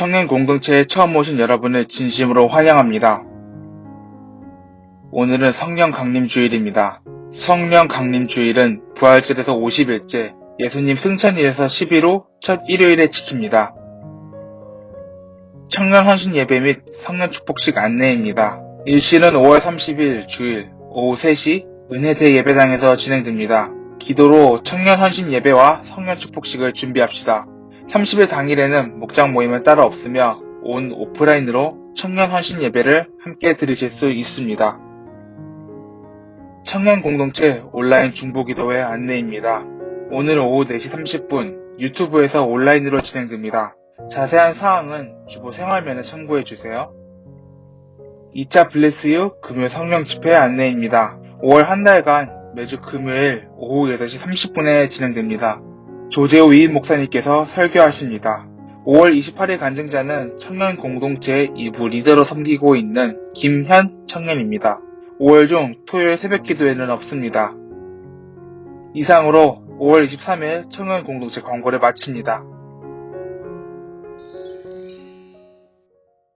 청년 공동체에 처음 오신 여러분을 진심으로 환영합니다. 오늘은 성령 강림 주일입니다. 성령 강림 주일은 부활절에서 50일째, 예수님 승천일에서 11호 첫 일요일에 지킵니다. 청년 헌신 예배 및 성년 축복식 안내입니다. 일시는 5월 30일 주일 오후 3시 은혜대 예배당에서 진행됩니다. 기도로 청년 헌신 예배와 성년 축복식을 준비합시다. 30일 당일에는 목장 모임은 따로 없으며 온 오프라인으로 청년 헌신 예배를 함께 드리실 수 있습니다. 청년 공동체 온라인 중보 기도회 안내입니다. 오늘 오후 4시 30분 유튜브에서 온라인으로 진행됩니다. 자세한 사항은 주보 생활면에 참고해 주세요. 2차 블레스유 금요 성령 집회 안내입니다. 5월 한 달간 매주 금요일 오후 8시 30분에 진행됩니다. 조재호 위인 목사님께서 설교하십니다. 5월 28일 간증자는 청년 공동체 2부 리더로 섬기고 있는 김현 청년입니다. 5월 중 토요일 새벽 기도에는 없습니다. 이상으로 5월 23일 청년 공동체 광고를 마칩니다.